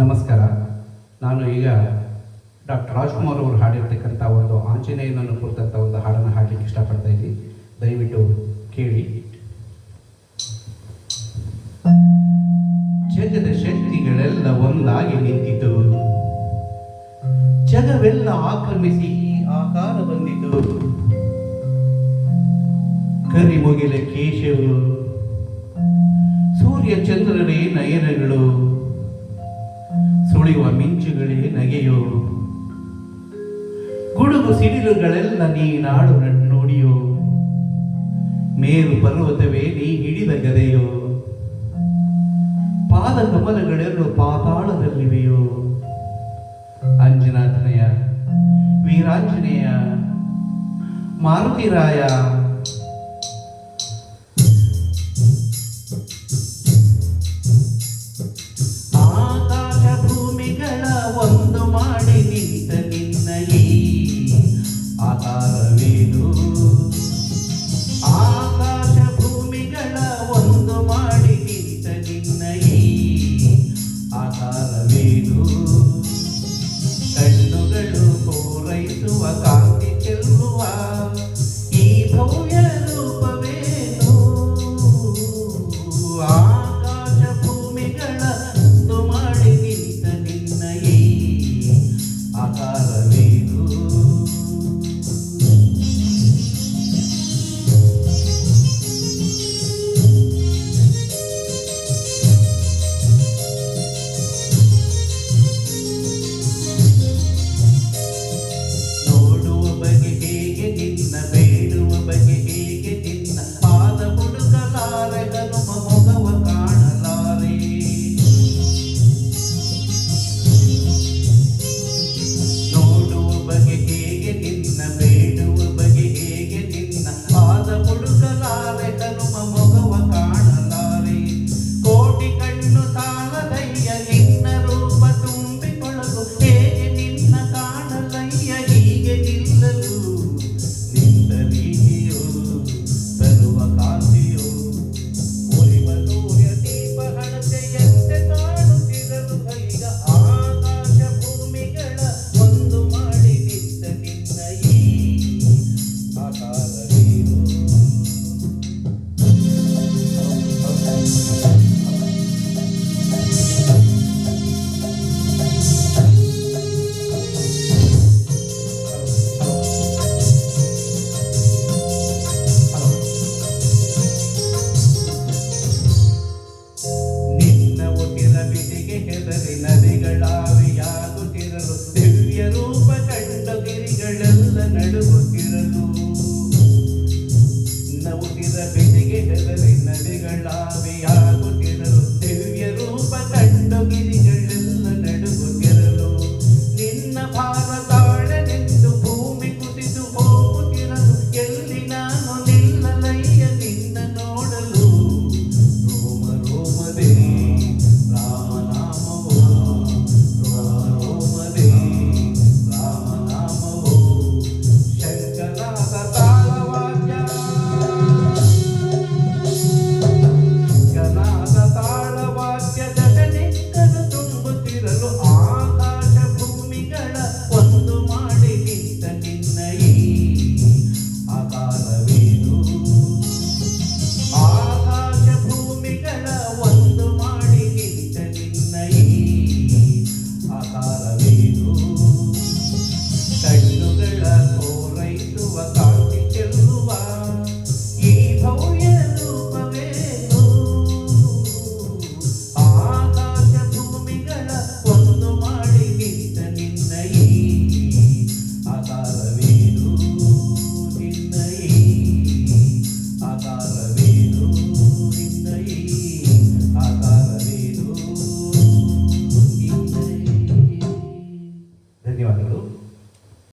ನಮಸ್ಕಾರ. ನಾನು ಈಗ ಡಾಕ್ಟರ್ ರಾಜ್ಕುಮಾರ್ ಅವರು ಹಾಡಿರ್ತಕ್ಕಂಥ ಒಂದು ಆಂಜನೇಯನನ್ನು ಕುರಿತಂಥ ಒಂದು ಹಾಡನ್ನು ಹಾಡಲಿಕ್ಕೆ ಇಷ್ಟಪಡ್ತಾ ಇದ್ದೀನಿ. ದಯವಿಟ್ಟು ಕೇಳಿ. ಜಗದ ಶಕ್ತಿಗಳೆಲ್ಲ ಒಂದಾಗಿ ನಿಂತಿತು. ಜಗವೆಲ್ಲ ಆಕ್ರಮಿಸಿ ಆಕಾರ ಬಂದಿತು. ಕರಿಮುಗಿಲ ಕೇಶವು, ಸೂರ್ಯ ಚಂದ್ರರೇ ನಯನಗಳು. ಸುಳಿಯುವ ಮಿಂಚುಗಳೇ ನಗೆಯೋ. ಗುಡುಗು ಸಿಡಿಲುಗಳೆಲ್ಲ ನೀ ನಾಡು ನಡ್- ನೋಡಿಯೋ. ಮೇರು ಪರ್ವತವೇ ನೀ ಹಿಡಿದ ಗದೆಯೋ. ಪಾದ ಕಮಲಗಳೆರಡು ಪಾತಾಳದಲ್ಲಿವೆಯೋ. ಅಂಜನಾಥನಯ ವೀರಾಂಜನೇಯ, ಮಾರುತಿರಾಯ. 中文 ಬೇಡುವ ಬಗೆ ಹೇಗೆ ನಿನ್ನ ಪಾದ ಹುಡುಕಲಾರೆ ಹನುಮ ನದಿಗಳಾವಿಯಾಗುತ್ತಿರಲು ದಿವ್ಯ ರೂಪ ಕಂಡ ಗಿರಿಗಳೆಲ್ಲ ನಡುಗುತ್ತಿರಲು. ನಗುತ್ತಿರ ಬೆಳಿಗ್ಗೆ ನದಿಗಳಾವಿಯಾಗ